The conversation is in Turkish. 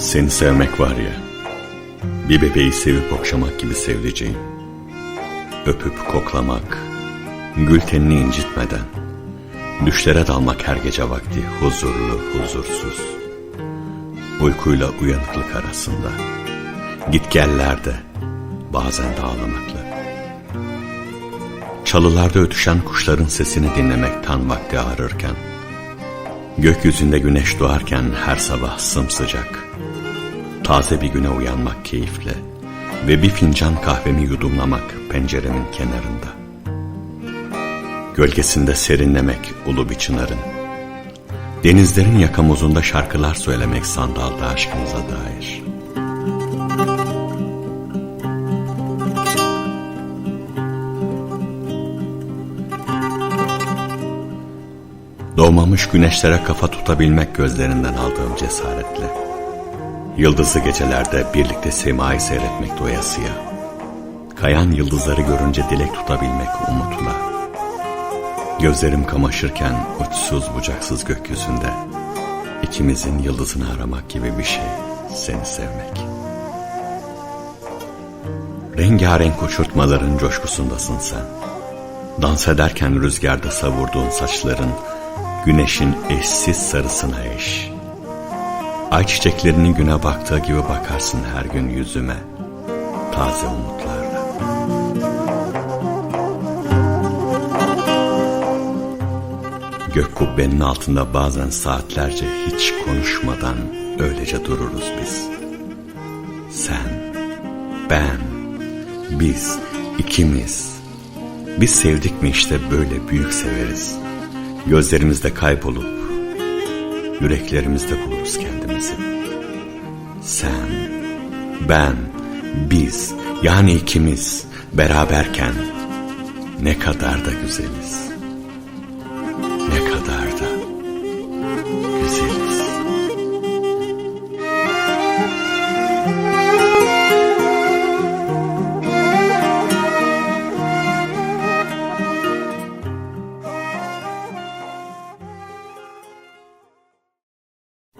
Seni sevmek var ya, bir bebeği sevip okşamak gibi sevdiceğim. Öpüp koklamak, gül tenini incitmeden, düşlere dalmak her gece vakti huzurlu, huzursuz. Uykuyla uyanıklık arasında, gitgellerde, bazen de ağlamakla. Çalılarda ötüşen kuşların sesini dinlemek tan vakti ağrırken, gökyüzünde güneş doğarken her sabah sımsıcak, taze bir güne uyanmak keyifle ve bir fincan kahvemi yudumlamak penceremin kenarında. Gölgesinde serinlemek ulu bir çınarın, denizlerin yakamuzunda şarkılar söylemek sandalda aşkımıza dair. Doğmamış güneşlere kafa tutabilmek gözlerinden aldığım cesaretle. Yıldızlı gecelerde birlikte semayı seyretmek doyasıya. Kayan yıldızları görünce dilek tutabilmek umutla. Gözlerim kamaşırken uçsuz bucaksız gökyüzünde. ikimizin yıldızını aramak gibi bir şey seni sevmek. Rengarenk uçurtmaların coşkusundasın sen. Dans ederken rüzgarda savurduğun saçların güneşin eşsiz sarısına eş. Ay çiçeklerinin güne baktığı gibi bakarsın her gün yüzüme, taze umutlarla. Gök kubbenin altında bazen saatlerce hiç konuşmadan öylece dururuz biz. Sen, ben, biz, ikimiz. Biz sevdik mi işte böyle büyük severiz. Gözlerimizde kaybolup yüreklerimizde buluruz kendimizi. Sen, ben, biz yani ikimiz beraberken ne kadar da güzeliz.